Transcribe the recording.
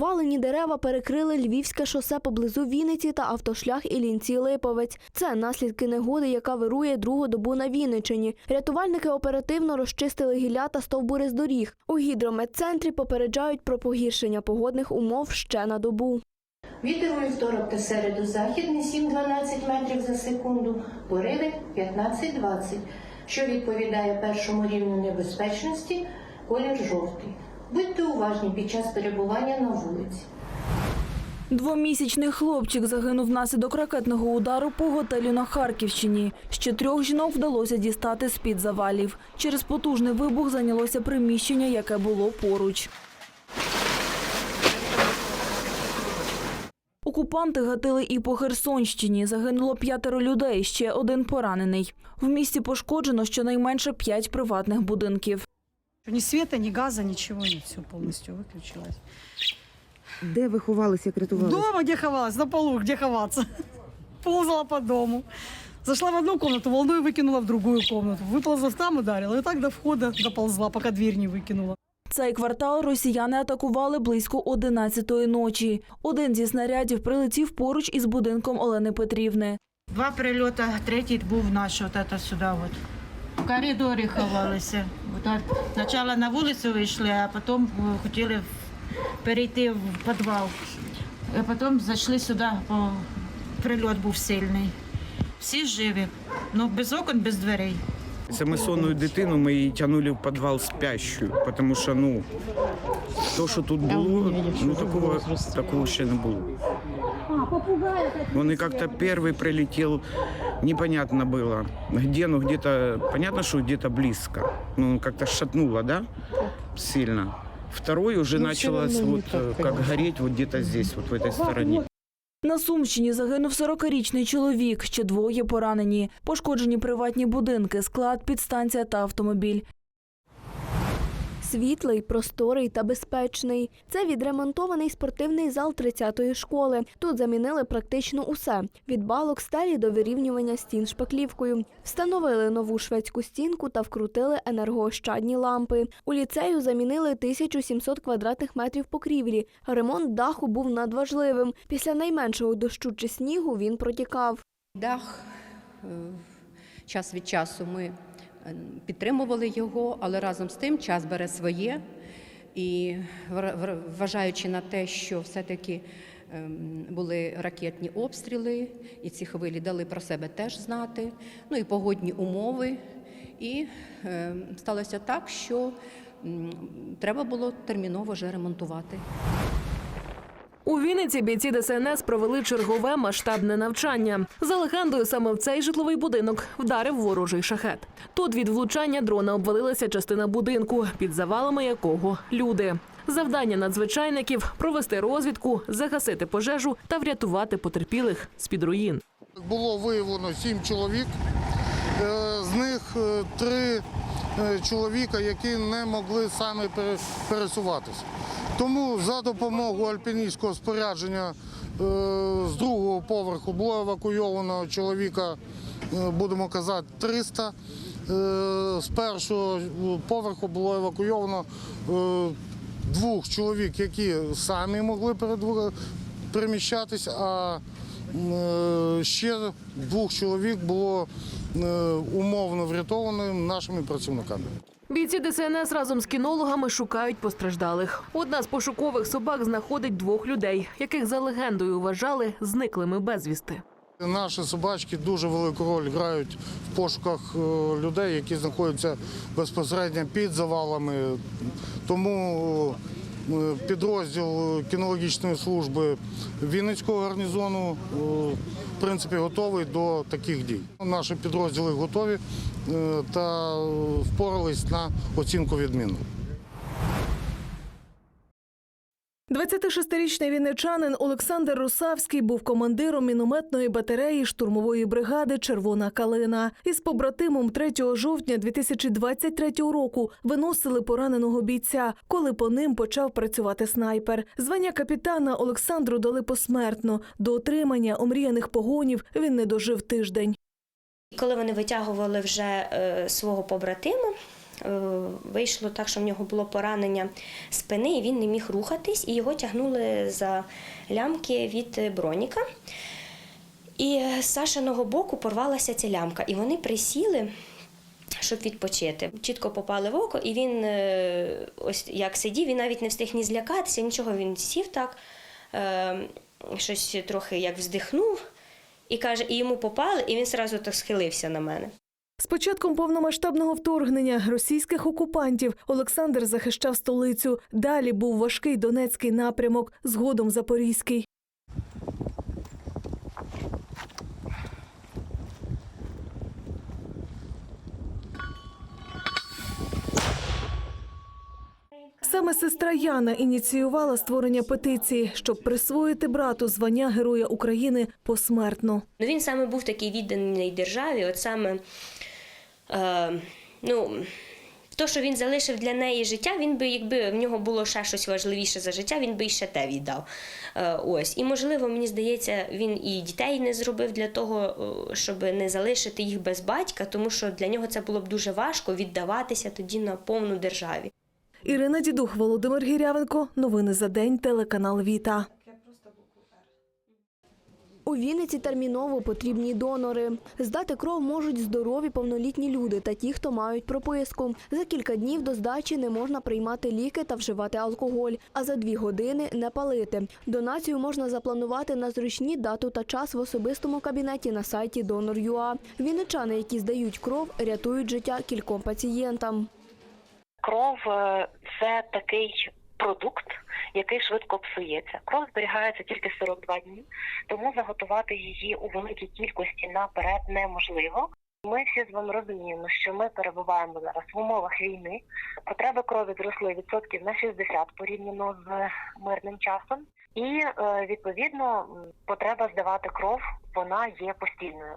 Повалені дерева перекрили Львівське шосе поблизу Вінниці та автошлях Іллінці Липовець. Це наслідки негоди, яка вирує другу добу на Вінниччині. Рятувальники оперативно розчистили гілля та стовбури з доріг. У гідрометцентрі попереджають про погіршення погодних умов ще на добу. Вітер у вівторок та середу західний 7-12 метрів за секунду, пориви 15-20, що відповідає першому рівню небезпечності, колір жовтий. Будьте уважні під час перебування на вулиці. Двомісячний хлопчик загинув внаслідок ракетного удару по готелю на Харківщині. Ще трьох жінок вдалося дістати з-під завалів. Через потужний вибух зайнялося приміщення, яке було поруч. Окупанти гатили і по Херсонщині. Загинуло п'ятеро людей, ще один поранений. В місті пошкоджено щонайменше п'ять приватних будинків. Ни света, ни газа, ничего нет, все полностью выключилось. Де ви ховалися, як рятувалися? Дома где ховалась? На полу, где ховаться? Ползала по дому. Зашла в одну комнату, волной выкинула в другую комнату. Выползла там, ударила. И так до входа доползла, пока дверь не выкинула. Цей квартал росіяни атакували близько 11-ї ночі. Один зі снарядів прилетів поруч із будинком Олени Петрівни. Два прильоти, третій був наш, от це сюди. От. Коридорі ховалися. Спочатку на вулицю вийшли, а потім е, хотіли перейти в підвал. А потім зайшли сюди, бо прильот був сильний. Всі живі, ну без окон, без дверей. Саме сонну дитину ми її тягнули в підвал спящую, тому що ну то, що тут було, ну такого, такого ще не було. Он и как-то первый прилетел, непонятно было, где, ну где-то, понятно, что где-то близко, ну как-то шатнуло, да, сильно. Второй уже началось вот э, как гореть вот где-то здесь, вот в этой стороне. На Сумщині загинув 40-річний чоловік, ще двоє поранені. Пошкоджені приватні будинки, склад, підстанція та автомобіль. Світлий, просторий та безпечний. Це відремонтований спортивний зал 30-ї школи. Тут замінили практично усе від балок стелі до вирівнювання стін шпаклівкою. Встановили нову шведську стінку та вкрутили енергоощадні лампи. У ліцею замінили 1700 квадратних метрів покрівлі. Ремонт даху був надважливим. Після найменшого дощу чи снігу він протікав. Дах е, час від часу ми підтримували його, але разом з тим час бере своє. І вважаючи на те, що все-таки ем, були ракетні обстріли, і ці хвилі дали про себе теж знати, ну і погодні умови. І ем, сталося так, що треба було терміново вже ремонтувати. У Вінниці бійці ДСНС провели чергове масштабне навчання. За легендою, саме в цей житловий будинок вдарив ворожий шахет. Тут від влучання дрона обвалилася частина будинку, під завалами якого люди. Завдання надзвичайників провести розвідку, загасити пожежу та врятувати потерпілих з під руїн. Було виявлено сім чоловік, Е, з них е, три е, чоловіка, які не могли самі пере- пересуватися. Тому за допомогою альпіністського спорядження е, з другого поверху було евакуйовано чоловіка, е, будемо казати, 300. Е, З першого поверху було евакуйовано двох чоловік, які самі могли переміщатися, а ще двох чоловік було умовно врятовано нашими працівниками. Бійці ДСНС разом з кінологами шукають постраждалих. Одна з пошукових собак знаходить двох людей, яких за легендою вважали зниклими безвісти. Наші собачки дуже велику роль грають в пошуках е, людей, які знаходяться безпосередньо під завалами. Тому е, підрозділ кінологічної служби Вінницького гарнізону е, в принципі готовий до таких дій. Наші підрозділи готові е, та е, впорались на оцінку відмінно. 26-річний вінничанин Олександр Русавський був командиром мінометної батареї штурмової бригади Червона калина. Із побратимом 3 жовтня 2023 року виносили пораненого бійця, коли по ним почав працювати снайпер. Звання капітана Олександру дали посмертно. До отримання омріяних погонів він не дожив тиждень. Коли вони витягували вже е, свого побратима, вийшло так, що в нього було поранення спини, і він не міг рухатись, і його тягнули за лямки від броніка. І з Сашиного боку порвалася ця лямка, і вони присіли. Щоб відпочити, чітко попали в око, і він е, ось як сидів, він навіть не встиг ні злякатися, нічого. Він сів так, е, щось трохи як вздихнув, і каже, і йому попали, і він зразу так схилився на мене. З початком повномасштабного вторгнення російських окупантів Олександр захищав столицю. Далі був важкий Донецький напрямок, згодом Запорізький. Саме сестра Яна ініціювала створення петиції, щоб присвоїти брату звання Героя України посмертно. Він саме був такий відданий державі, от саме ну, то, що він залишив для неї життя, він би, якби в нього було ще щось важливіше за життя, він би і ще те віддав. Е, ось. І, можливо, мені здається, він і дітей не зробив для того, е, щоб не залишити їх без батька, тому що для нього це було б дуже важко віддаватися тоді на повну державі. Ірина Дідух, Володимир Гірявенко. Новини за день. Телеканал Віта. У Вінниці терміново потрібні донори. Здати кров можуть здорові повнолітні люди та ті, хто мають прописку. За кілька днів до здачі не можна приймати ліки та вживати алкоголь, а за дві години не палити. Донацію можна запланувати на зручні дату та час в особистому кабінеті на сайті Donor.ua. Вінничани, які здають кров, рятують життя кільком пацієнтам. Кров е, це такий продукт, який швидко псується. Кров зберігається тільки 42 дні, тому заготувати її у великій кількості наперед неможливо. Ми всі з вами розуміємо, що ми перебуваємо зараз в умовах війни. Потреби крові зросли відсотків на 60 порівняно з мирним часом, і е, відповідно потреба здавати кров вона є постійною.